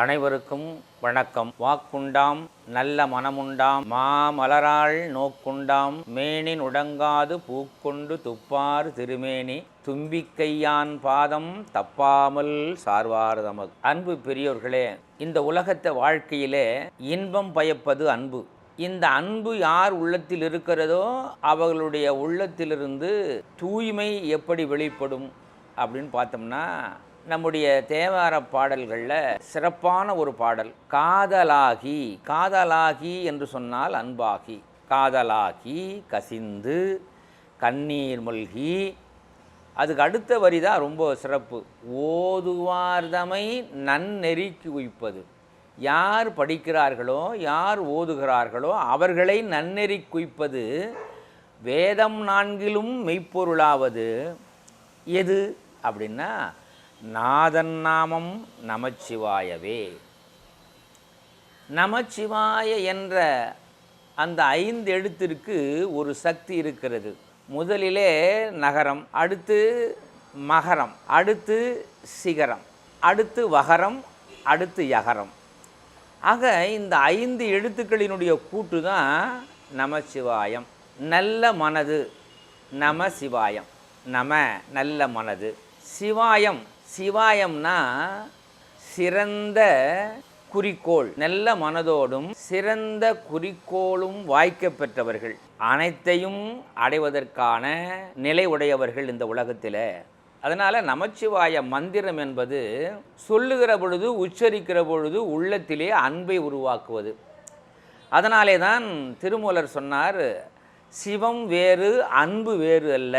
அனைவருக்கும் வணக்கம். வாக்குண்டாம் நல்ல மனமுண்டாம் மாமலராள் நோக்குண்டாம் மேனின் உடங்காது பூக்கொண்டு துப்பார் திருமேனி தும்பிக்கையான் பாதம் தப்பாமல் சார்வார் தமது அன்பு பெரியோர்களே இந்த உலகத்தை வாழ்க்கையிலே இன்பம் பயப்பது அன்பு. இந்த அன்பு யார் உள்ளத்தில் இருக்கிறதோ அவர்களுடைய உள்ளத்திலிருந்து தூய்மை எப்படி வெளிப்படும் அப்படின்னு பார்த்தோம்னா நம்முடைய தேவார பாடல்களில் சிறப்பான ஒரு பாடல் காதலாகி காதலாகி என்று சொன்னால் அன்பாகி. காதலாகி கசிந்து கண்ணீர் மல்கி. அதுக்கு அடுத்த வரி தான் ரொம்ப சிறப்பு. ஓதுவார்தமை நன்னெறிக்கு குவிப்பது யார் படிக்கிறார்களோ யார் ஓதுகிறார்களோ அவர்களை நன்னெறி குய்ப்பது வேதம் நான்கிலும் மெய்ப்பொருளாவது. எது? அப்படின்னா நாதன் நாமம் நமச்சிவாயவே. நமச்சிவாய என்ற அந்த ஐந்து எழுத்திற்கு ஒரு சக்தி இருக்கிறது. முதலிலே நகரம் அடுத்து மகரம் அடுத்து சிகரம் அடுத்து வகரம் அடுத்து யகரம். ஆக இந்த ஐந்து எழுத்துக்களினுடைய கூட்டு தான் நமசிவாயம் நல்ல மனது நம சிவாயம். நம நல்ல மனது சிவாயம் சிவாயம்னா சிறந்த குறிக்கோள். நல்ல மனதோடும் சிறந்த குறிக்கோளும் வாய்க்க பெற்றவர்கள் அனைத்தையும் அடைவதற்கான நிலை உடையவர்கள் இந்த உலகத்தில். அதனால் நமச்சிவாய மந்திரம் என்பது சொல்லுகிற பொழுது உச்சரிக்கிற பொழுது உள்ளத்திலே அன்பை உருவாக்குவது. அதனாலே தான் திருமூலர் சொன்னார் சிவம் வேறு அன்பு வேறு அல்ல.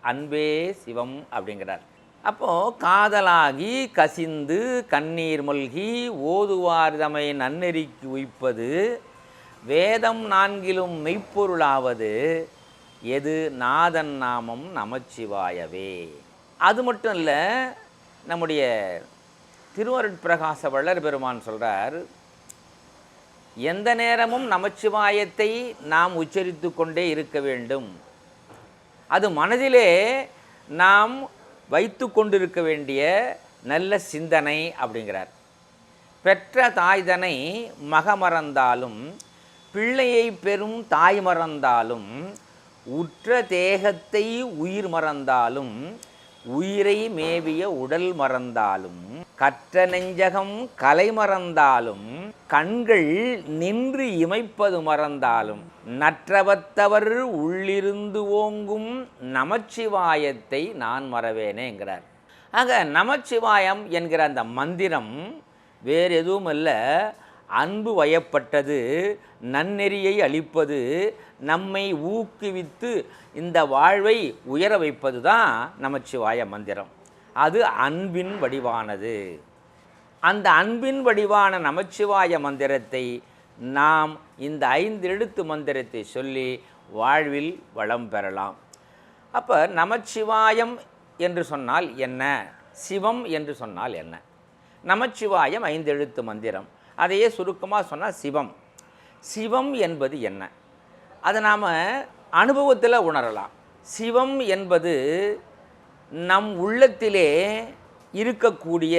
அன்பே சிவம் அப்படிங்கிறார். அப்போது காதலாகி கசிந்து கண்ணீர் மல்கி ஓதுவார் தமை நன்னெறிக்கு உய்ப்பது வேதம் நான்கிலும் மெய்ப்பொருளாவது எது நாதன் நாமம் நமச்சிவாயவே. அது மட்டும் இல்லை நம்முடைய திருவருட்பிரகாச வள்ளர் பெருமான் சொல்கிறார் எந்த நேரமும் நமச்சிவாயத்தை நாம் உச்சரித்து கொண்டே இருக்க வேண்டும். அது மனதிலே நாம் வைத்து கொண்டிருக்க வேண்டிய நல்ல சிந்தனை அப்படிங்கிறார். பெற்ற தாய்தனை மகமறந்தாலும் பிள்ளையை பெறும் தாய் மறந்தாலும் உற்ற தேகத்தை உயிர் மறந்தாலும் உயிரை மேவிய உடல் மறந்தாலும் கற்ற நெஞ்சகம் கலை மறந்தாலும் கண்கள் நின்று இமைப்பது மறந்தாலும் நற்றவத்தவர் உள்ளிருந்து ஓங்கும் நமச்சிவாயத்தை நான் மறவேனேங்கிறார் ஆக நமச்சிவாயம் என்கிற அந்த மந்திரம் வேறு எதுவும் இல்லை அன்பு வயப்பட்டது நன்னெறியை அளிப்பது நம்மை ஊக்குவித்து இந்த வாழ்வை உயர வைப்பது தான் நமச்சிவாய மந்திரம். அது அன்பின் வடிவானது. அந்த அன்பின் வடிவான நமச்சிவாய மந்திரத்தை நாம் இந்த ஐந்து எழுத்து மந்திரத்தை சொல்லி வாழ்வில் வளம் பெறலாம். அப்போ நமச்சிவாயம் என்று சொன்னால் என்ன? சிவம் என்று சொன்னால் என்ன? நமச்சிவாயம் ஐந்து எழுத்து மந்திரம். அதையே சுருக்கமாக சொன்னால் சிவம். சிவம் என்பது என்ன? அதை நாம் அனுபவத்தில் உணரலாம். சிவம் என்பது நம் உள்ளத்திலே இருக்கக்கூடிய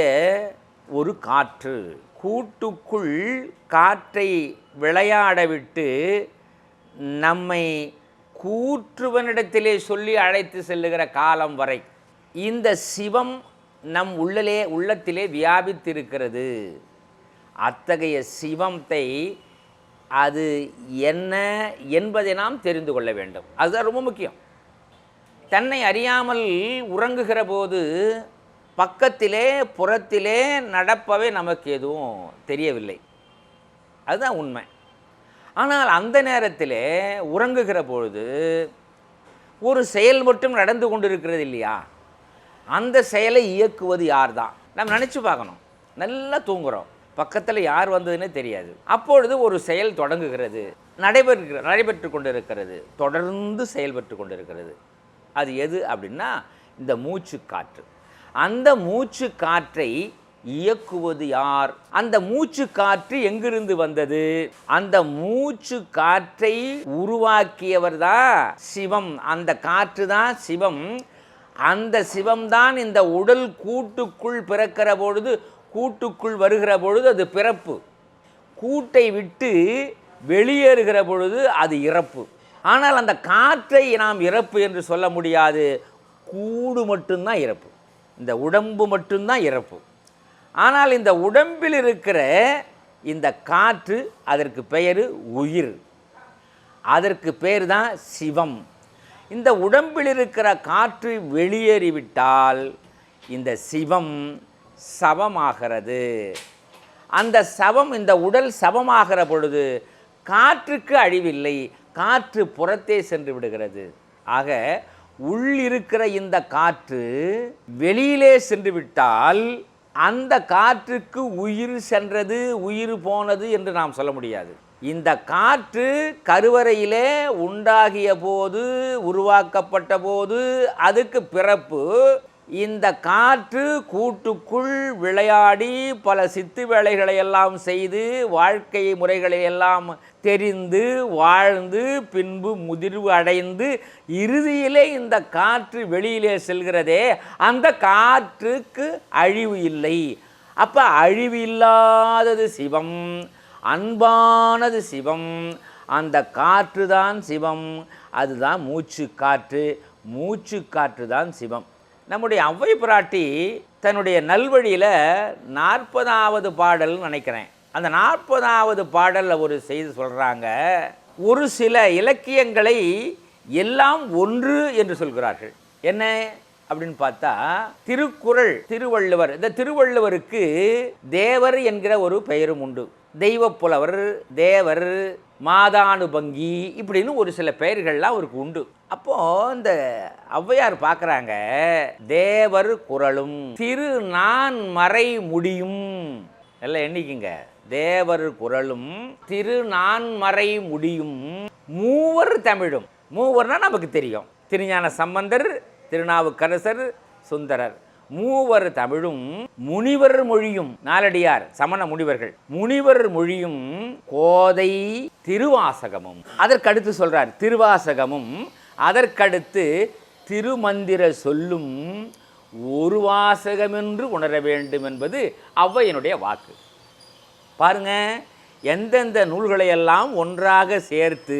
ஒரு காற்று. கூட்டுக்குள் காற்றை விளையாடவிட்டு நம்மை கூற்றுவனிடத்திலே சொல்லி அழைத்து செல்லுகிற காலம் வரை இந்த சிவம் நம் உள்ளலே உள்ளத்திலே வியாபித்திருக்கிறது. அத்தகைய சிவத்தை அது என்ன என்பதை நாம் தெரிந்து கொள்ள வேண்டும். அதுதான் ரொம்ப முக்கியம். தன்னை அறியாமல் உறங்குகிற போது பக்கத்திலே புறத்திலே நடப்பவே நமக்கு எதுவும் தெரியவில்லை. அதுதான் உண்மை. ஆனால் அந்த நேரத்தில் உறங்குகிற பொழுது ஒரு செயல் மட்டும் நடந்து கொண்டிருக்கிறது இல்லையா? அந்த செயலை இயக்குவது யார் தான் நம்ம நினச்சி பார்க்கணும். நல்லா தூங்குகிறோம் பக்கத்தில் யார் வந்ததுன்னே தெரியாது. அப்பொழுது ஒரு செயல் தொடங்குகிறது. நடைபெறுகிற நடைபெற்று கொண்டிருக்கிறது. தொடர்ந்து செயல்பட்டு கொண்டிருக்கிறது. அது எது அப்படின்னா இந்த மூச்சு காற்று அந்த மூச்சு காற்றை இயக்குவது யார்? அந்த மூச்சு காற்று எங்கிருந்து வந்தது? அந்த மூச்சு காற்றை உருவாக்கியவர் தான் சிவம். அந்த காற்று தான் சிவம். அந்த சிவம்தான் இந்த உடல் கூட்டுக்குள் பிறக்கிற பொழுது கூட்டுக்குள் வருகிற பொழுது அது பிறப்பு. கூட்டை விட்டு வெளியேறுகிற பொழுது அது இறப்பு. ஆனால் அந்த காற்றை நாம் இறப்பு என்று சொல்ல முடியாது. கூடு மட்டும்தான் இறப்பு. இந்த உடம்பு மட்டும்தான் இறப்பு. ஆனால் இந்த உடம்பில் இருக்கிற இந்த காற்று அதற்கு பெயர் உயிர். அதற்கு பேர் தான் சிவம். இந்த உடம்பில் இருக்கிற காற்று வெளியேறிவிட்டால் இந்த சிவம் சவமாகிறது. அந்த சவம் இந்த உடல் சவமாகிற பொழுது காற்றுக்கு அழிவில்லை. காற்று புறத்தே சென்று விடுகிறது. ஆக உள்ளிருக்கிற இந்த காற்று வெளியிலே சென்று விட்டால் அந்த காற்றுக்கு உயிர் சென்றது உயிர் போனது என்று நாம் சொல்ல முடியாது. இந்த காற்று கருவறையிலே உண்டாகிய போது உருவாக்கப்பட்ட போது அதுக்கு பிறப்பு இந்த காற்று கூட்டுக்குள் விளையாடி பல சித்து வேலைகளை எல்லாம் செய்து வாழ்க்கை முறைகளை எல்லாம் தெரிந்து வாழ்ந்து பின்பு முதிர்வு அடைந்து இறுதியிலே இந்த காற்று வெளியிலே செல்கிறதே அந்த காற்றுக்கு அழிவு இல்லை. அப்போ அழிவு இல்லாதது சிவம் அன்பானது சிவம் அந்த காற்று தான் சிவம் அதுதான் மூச்சு காற்று மூச்சு காற்று தான் சிவம். நம்முடைய ஔவை பிராட்டி தன்னுடைய நல்வழியில் நாற்பதாவது பாடல்னு நினைக்கிறேன். அந்த நாற்பதாவது பாடலில் ஒரு செய்தி சொல்கிறாங்க ஒரு சில இலக்கியங்களை எல்லாம் ஒன்று என்று சொல்கிறார்கள். என்ன? அப்படின்னு பார்த்தா திருக்குறள் திருவள்ளுவர். இந்த திருவள்ளுவருக்கு தேவர் என்கிற ஒரு பெயரும் உண்டு. தெய்வப்புலவர் தேவர் மாதானுபங்கி இப்படின்னு ஒரு சில பெயர்கள்லாம் அவருக்கு உண்டு. அப்போ இந்த ஔவையார் பார்க்குறாங்க தேவர் குரலும் திரு நான் மறை முடியும். எல்லாம் எண்ணிக்குங்க. தேவர் குரலும் திரு நான் மறை முடியும். மூவர் தமிழும். மூவர்னா நமக்கு தெரியும். திருஞான சம்பந்தர் திருநாவுக்கரசர் சுந்தரர். மூவர் தமிழும் முனிவர் மொழியும். நாலடியார் சமண முனிவர்கள். முனிவர் மொழியும் கோதை திருவாசகமும். அதற்கடுத்து சொல்றார் திருவாசகமும். அதற்கடுத்து திருமந்திர சொல்லும் ஒரு வாசகமென்று உணர வேண்டும் என்பது ஔவையினுடைய வாக்கு. பாருங்க எந்தெந்த நூல்களையெல்லாம் ஒன்றாக சேர்த்து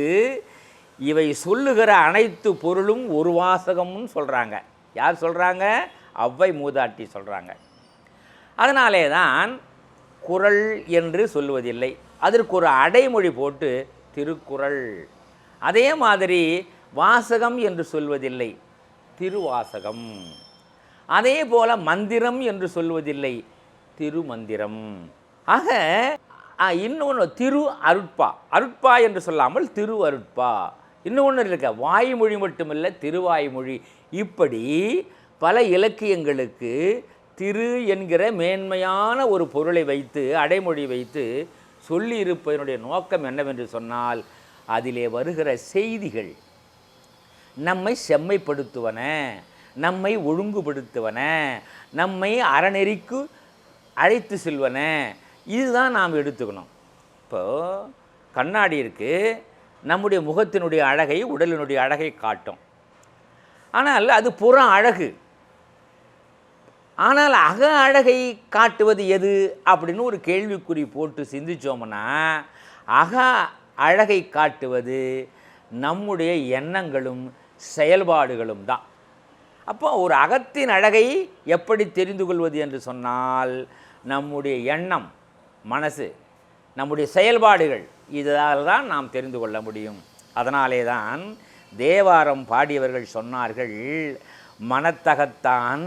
இவை சொல்லுகிற அனைத்து பொருளும் ஒரு வாசகம்னு சொல்கிறாங்க யார் சொல்கிறாங்க ஔவை மூதாட்டி சொல்கிறாங்க அதனாலே தான் குறள் என்று சொல்லுவதில்லை. அதற்கு ஒரு அடைமொழி போட்டு திருக்குறள். அதே மாதிரி வாசகம் என்று சொல்வதில்லை. திருவாசகம். அதே போல மந்திரம் என்று சொல்வதில்லை. திருமந்திரம். ஆக இன்னொன்று திரு அருட்பா. அருட்பா என்று சொல்லாமல் திரு அருட்பா. இன்னொன்று இருக்க. வாய்மொழி மட்டுமில்லை திருவாய்மொழி. இப்படி பல இலக்கியங்களுக்கு திரு என்கிற மேன்மையான ஒரு பொருளை வைத்து அடைமொழி வைத்து சொல்லியிருப்பதனுடைய நோக்கம் என்னவென்று சொன்னால் அதிலே வருகிற செய்திகள் நம்மை செம்மைப்படுத்துவன நம்மை ஒழுங்குபடுத்துவன நம்மை அறநெறிக்கு அழைத்து செல்வன. இதுதான் நாம் எடுத்துக்கணும். இப்போ கண்ணாடி இருக்குது நம்முடைய முகத்தினுடைய அழகை உடலினுடைய அழகை காட்டும். ஆனால் அது புற அழகு. ஆனால் அக அழகை காட்டுவது எது அப்படின்னு ஒரு கேள்விக்குறி போட்டு சிந்திச்சோம்னா அக அழகை காட்டுவது நம்முடைய எண்ணங்களும் செயல்பாடுகளும் தான். அப்போ ஒரு அகத்தின் அழகை எப்படி தெரிந்து கொள்வது என்று சொன்னால் நம்முடைய எண்ணம் மனசு நம்முடைய செயல்பாடுகள் இதால் தான் நாம் தெரிந்து கொள்ள முடியும். அதனாலே தான் தேவாரம் பாடியவர்கள் சொன்னார்கள் மனத்தகத்தான்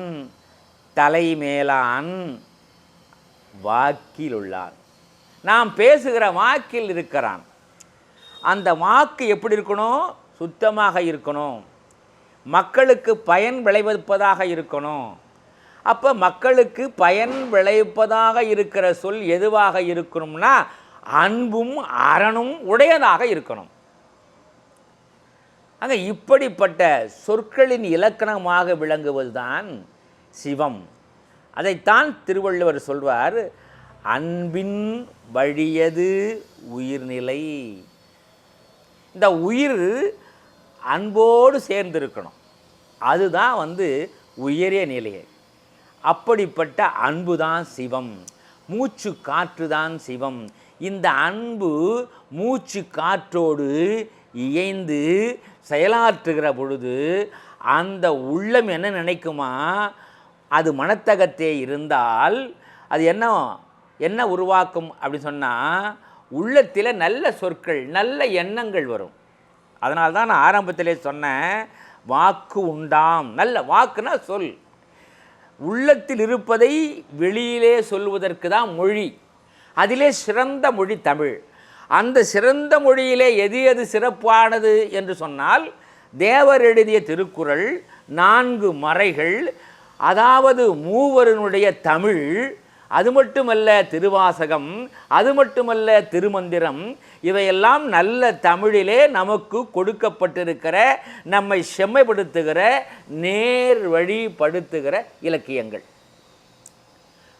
தலைமேலான் வாக்கில் உள்ளான் நாம் பேசுகிற வாக்கில் இருக்கிறான். அந்த வாக்கு எப்படி இருக்கணும்? சுத்தமாக இருக்கணும். மக்களுக்கு பயன் விளைவிப்பதாக இருக்கணும். அப்போ மக்களுக்கு பயன் விளைவிப்பதாக இருக்கிற சொல் எதுவாக இருக்கணும்னா அன்பும் அறனும் உடையதாக இருக்கணும். ஆக இப்படிப்பட்ட சொற்களின் இலக்கணமாக விளங்குவதுதான் சிவம். அதைத்தான் திருவள்ளுவர் சொல்வார் அன்பின் வழியது உயிர்நிலை. இந்த உயிர் அன்போடு சேர்ந்திருக்கணும். அதுதான் வந்து உயரிய நிலையை அப்படிப்பட்ட அன்பு தான் சிவம். மூச்சு காற்று தான் சிவம். இந்த அன்பு மூச்சு காற்றோடு இயைந்து செயலாற்றுகிற பொழுது அந்த உள்ளம் என்ன நினைக்குமா? அது மனத்தகத்தே இருந்தால் அது என்ன என்ன உருவாக்கும் அப்படின்னு சொன்னால் உள்ளத்தில் நல்ல சொற்கள் நல்ல எண்ணங்கள் வரும். அதனால தான் நான் ஆரம்பத்திலே சொன்னேன் வாக்கு உண்டாம். நல்ல வாக்குனா சொல். உள்ளத்தில் இருப்பதை வெளியிலே சொல்வதற்கு தான் மொழி. அதிலே சிறந்த மொழி தமிழ். அந்த சிறந்த மொழியிலே எது எது சிறப்பானது என்று சொன்னால் தேவர் எழுதிய திருக்குறள் நான்கு மறைகள் அதாவது மூவருனுடைய தமிழ் அது மட்டுமல்ல திருவாசகம் அது மட்டுமல்ல திருமந்திரம் இவையெல்லாம் நல்ல தமிழிலே நமக்கு கொடுக்கப்பட்டிருக்கிற நம்மை செம்மைப்படுத்துகிற நேர் வழிப்படுத்துகிற இலக்கியங்கள்.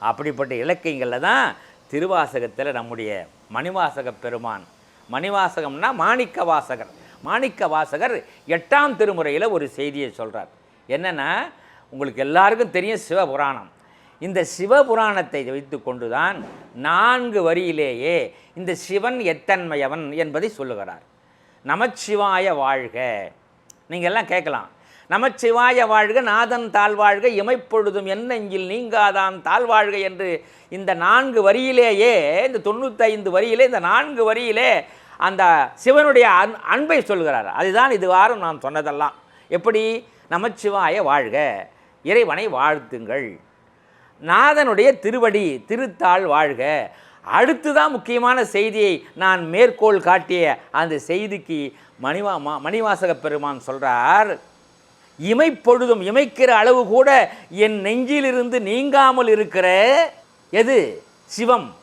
அப்படிப்பட்ட இலக்கியங்களில் தான் திருவாசகத்தில் நம்முடைய மணிவாசக பெருமான். மணிவாசகம்னா மாணிக்க வாசகர். மாணிக்க வாசகர் எட்டாம் திருமுறையில் ஒரு செய்தியை சொல்கிறார் என்னென்னா உங்களுக்கு எல்லாருக்கும் தெரியும் சிவபுராணம். இந்த சிவபுராணத்தை வைத்து கொண்டுதான் நான்கு வரியிலேயே இந்த சிவன் எத்தன்மையவன் என்பதை சொல்லுகிறார். நமச்சிவாய வாழ்க. நீங்கள் எல்லாம் கேட்கலாம். நமச்சிவாய வாழ்க நாதன் தாழ்வாழ்க இமைப்பொழுதும் என்னெஞ்சில் நீங்காதான் தாழ்வாழ்க என்று இந்த நான்கு வரியிலேயே இந்த தொண்ணூத்தைந்து வரியிலே இந்த நான்கு வரியிலே அந்த சிவனுடைய அன் அன்பை சொல்கிறார் அதுதான் இது வாரம் நான் சொன்னதெல்லாம். எப்படி? நமச்சிவாய வாழ்க. இறைவனை வாழ்த்துங்கள். நாதனுடைய திருவடி திருத்தாள் வாழ்க. அடுத்துதான் முக்கியமான செய்தியை நான் மேற்கோள் காட்டிய அந்த செய்திக்கு மணிவா மா- மணிவாசக பெருமான் சொல்கிறார் இமைப்பொழுதும் இமைக்கிற அளவு கூட என் நெஞ்சிலிருந்து நீங்காமல் இருக்கிற எது? சிவம்.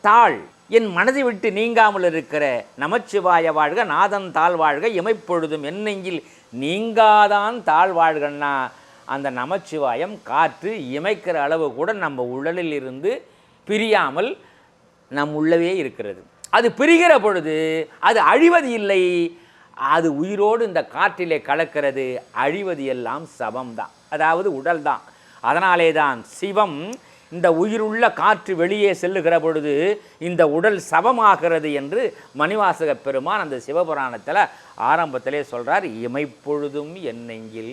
தாள். என் மனதை விட்டு நீங்காமல் இருக்கிற நமச்சிவாய வாழ்க நாதன் தாழ் வாழ்க இமைப்பொழுதும் என் நெஞ்சில் நீங்காதான் தாழ் வாழ்கன்னா அந்த நமச்சிவாயம் காற்று இமைக்கிற அளவு கூட நம்ம உடலில் இருந்து பிரியாமல் நம் உள்ளவே இருக்கிறது. அது பிரிகிற பொழுது அது அழிவது இல்லை. அது உயிரோடு இந்த காற்றிலே கலக்கிறது. அழிவது எல்லாம் சவம்தான். அதாவது உடல் தான் அதனாலே தான் சிவம் இந்த உயிருள்ள காற்று வெளியே செல்லுகிற பொழுது இந்த உடல் சவமாகிறது என்று மணிவாசக பெருமான் அந்த சிவபுராணத்தில் ஆரம்பத்திலே சொல்கிறார் இமைப்பொழுதும் என்னெங்கில்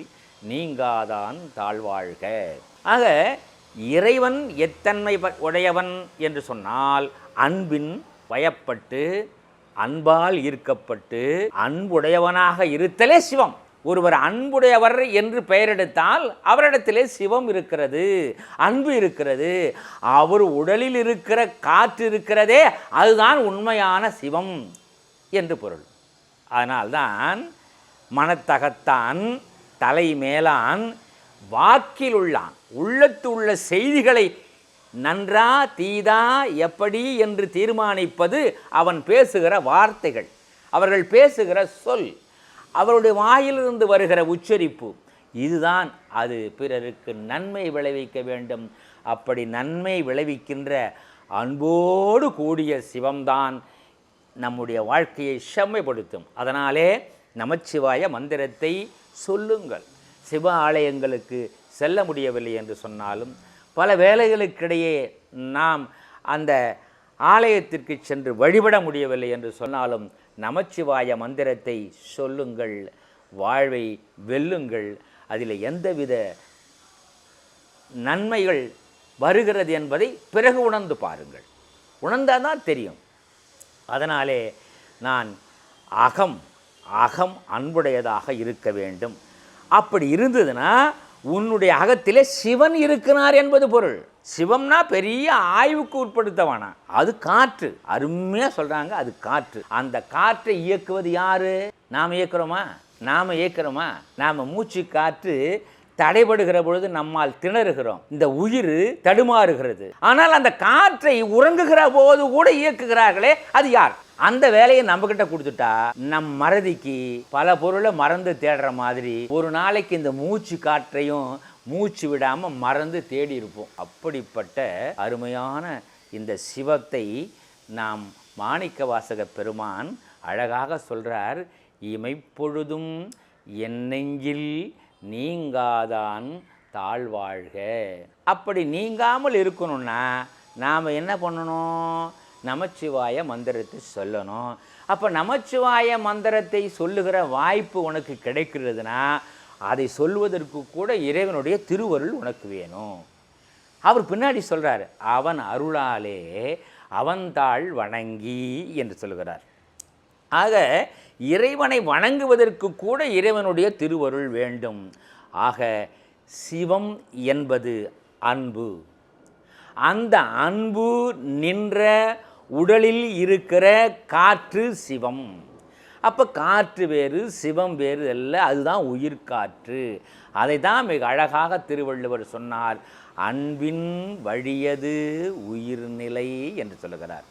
நீங்காதான் தாழ்வாழ்க. ஆக இறைவன் எத்தன்மை உடையவன் என்று சொன்னால் அன்பின் வயப்பட்டு அன்பால் ஈர்க்கப்பட்டு அன்புடையவனாக இருத்தலே சிவம். ஒருவர் அன்புடையவர் என்று பெயரெடுத்தால் அவரிடத்திலே சிவம் இருக்கிறது அன்பு இருக்கிறது. அவர் உடலில் இருக்கிற காற்று இருக்கிறதே அதுதான் உண்மையான சிவம் என்று பொருள். அதனால்தான் மனத்தகத்தான் தலை மேலான் வாக்கில் உள்ளான் உள்ளத்து உள்ள செய்திகளை நன்றா தீதா எப்படி என்று தீர்மானிப்பது அவன் பேசுகிற வார்த்தைகள். அவர்கள் பேசுகிற சொல். அவருடைய வாயிலிருந்து வருகிற உச்சரிப்பு. இதுதான் அது பிறருக்கு நன்மை விளைவிக்க வேண்டும். அப்படி நன்மை விளைவிக்கின்ற அன்போடு கூடிய சிவம்தான் நம்முடைய வாழ்க்கையை செம்மைப்படுத்தும். அதனாலே நமச்சிவாய மந்திரத்தை சொல்லுங்கள். சிவ ஆலயங்களுக்கு செல்ல முடியவில்லை என்று சொன்னாலும் பல வேலைகளுக்கிடையே நாம் அந்த ஆலயத்திற்கு சென்று வழிபட முடியவில்லை என்று சொன்னாலும் நமச்சிவாய மந்திரத்தை சொல்லுங்கள். வாழ்வை வெல்லுங்கள். அதில் எந்தவித நன்மைகள் வருகிறது என்பதை பிறகு உணர்ந்து பாருங்கள். உணர்ந்தால் தான் தெரியும். அதனாலே நான் அகம் அகம் அன்புடையதாக இருக்க வேண்டும். அப்படி இருந்ததுன்னா உன்னுடைய அகத்திலே சிவன் இருக்கிறார் என்பது பொருள். சிவம்னா பெரிய ஆய்வுக்கு உட்படுத்தவானா. அது காற்று. அருமையாக சொல்கிறாங்க அது காற்று. அந்த காற்றை இயக்குவது யாரு? நாம் இயக்குறோமா? நாம் இயக்குறோமா? நாம் மூச்சு காற்று தடைபடுகிற பொழுது நம்மால் திணறுகிறோம். இந்த உயிர் தடுமாறுகிறது. ஆனால் அந்த காற்றை உறங்குகிற போது கூட இயக்குகிறார்களே அது யார்? அந்த வேலையை நம்மக்கிட்ட கொடுத்துட்டா நம் மறதிக்கு பல பொருளை மறந்து தேடுற மாதிரி ஒரு நாளைக்கு இந்த மூச்சு காற்றையும் மூச்சு விடாமல் மறந்து தேடி இருப்போம். அப்படிப்பட்ட அருமையான இந்த சிவத்தை நாம் மாணிக்க வாசக பெருமான் அழகாக சொல்றார் இமைப்பொழுதும் என் நெஞ்சில் நீங்காதான் தாழ்வாழ்க. அப்படி நீங்காமல் இருக்கணும்னா நாம் என்ன பண்ணணும்? நமச்சிவாய மந்திரத்தை சொல்லணும். அப்போ நமச்சிவாய மந்திரத்தை சொல்லுகிற வாய்ப்பு உனக்கு கிடைக்கிறதுனா அதை சொல்வதற்கு கூட இறைவனுடைய திருவருள் உனக்கு வேணும். அவர் பின்னாடி சொல்கிறார் அவன் அருளாலே அவன்தாள் வணங்கி என்று சொல்கிறார் ஆக இறைவனை வணங்குவதற்கு கூட இறைவனுடைய திருவருள் வேண்டும். ஆக சிவம் என்பது அன்பு. அந்த அன்பு நின்ற உடலில் இருக்கிற காற்று சிவம். அப்போ காற்று வேறு சிவம் வேறு அல்ல அதுதான் உயிர் காற்று. அதை தான் மிக அழகாக திருவள்ளுவர் சொன்னார். அன்பின் வழியது உயிர்நிலை என்று சொல்லுகிறார்.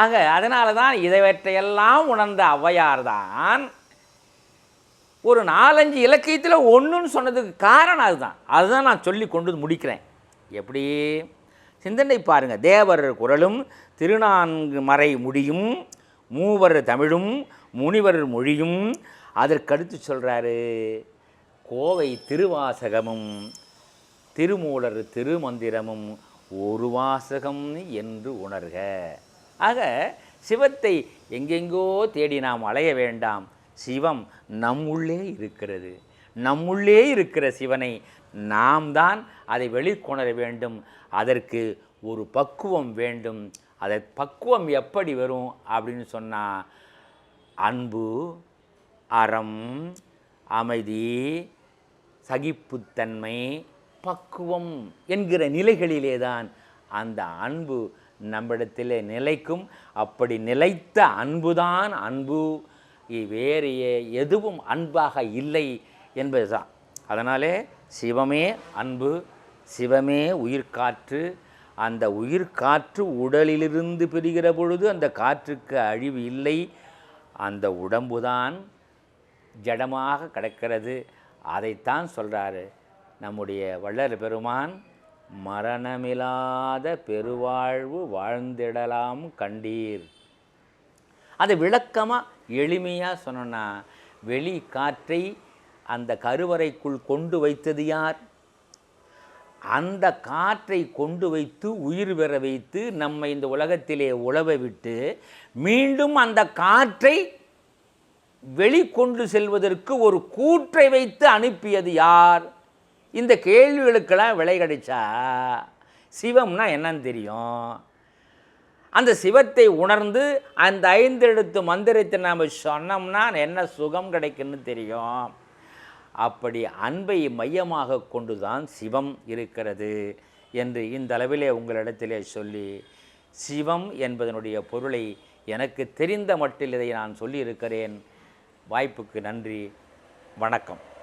ஆக அதனால தான் இதைவற்றையெல்லாம் உணர்ந்த ஔவையார் தான் ஒரு நாலஞ்சு இலக்கியத்தில் ஒன்றுன்னு சொன்னதுக்கு காரணம் அதுதான். அதுதான் நான் சொல்லி கொண்டு வந்து முடிக்கிறேன். எப்படி? சிந்தனை பாருங்கள் தேவர் குரலும் திருநான்கு மறை முடியும் மூவர் தமிழும் முனிவர் மொழியும். அதற்கடுத்து சொல்கிறாரு கோவை திருவாசகமும் திருமூலர் திருமந்திரமும் ஒரு வாசகம் என்று உணர்க. ஆக சிவத்தை எங்கெங்கோ தேடி நாம் அலைய வேண்டாம். சிவம் நம்முள்ளே இருக்கிறது. நம்முள்ளே இருக்கிற சிவனை நாம் தான் அதை வெளிக்கொணர வேண்டும். அதற்கு ஒரு பக்குவம் வேண்டும். அதை பக்குவம் எப்படி வரும் அப்படின்னு சொன்னால் அன்பு அறம் அமைதி சகிப்புத்தன்மை பக்குவம் என்கிற நிலைகளிலே தான் அந்த அன்பு நம்மிடத்திலே நிலைக்கும். அப்படி நிலைத்த அன்புதான் அன்பு. வேறையே வேறு எதுவும் அன்பாக இல்லை என்பது தான் அதனாலே சிவமே அன்பு சிவமே உயிர்காற்று. அந்த உயிர்காற்று உடலிலிருந்து பிரிகிற பொழுது அந்த காற்றுக்கு அழிவு இல்லை. அந்த உடம்புதான் ஜடமாக கிடக்கிறது. அதைத்தான் சொல்கிறாரு நம்முடைய வள்ளல் பெருமான் மரணமில்லாத பெருவாழ்வு வாழ்ந்திடலாம் கண்டீர். அதை விளக்கமாக எளிமையாக சொன்னோன்னா வெளி காற்றை அந்த கருவறைக்குள் கொண்டு வைத்தது யார்? அந்த காற்றை கொண்டு வைத்து உயிர் பெற வைத்து நம்மை இந்த உலகத்திலே உழவ விட்டு மீண்டும் அந்த காற்றை வெளிக்கொண்டு செல்வதற்கு ஒரு கூற்றை வைத்து அனுப்பியது யார்? இந்த கேள்விகளுக்கெல்லாம் விலை கிடைச்சா சிவம்னா என்னன்னு தெரியும். அந்த சிவத்தை உணர்ந்து அந்த ஐந்து எழுத்து மந்திரத்தை நாம் சொன்னோம்னா என்ன சுகம் கிடைக்குன்னு தெரியும். அப்படி அன்பை மையமாக கொண்டுதான் சிவம் இருக்கிறது என்று இந்த அளவிலே உங்களிடத்திலே சொல்லி சிவம் என்பதனுடைய பொருளை எனக்கு தெரிந்த மட்டில் இதை நான் சொல்லியிருக்கிறேன். வாய்ப்புக்கு நன்றி. வணக்கம்.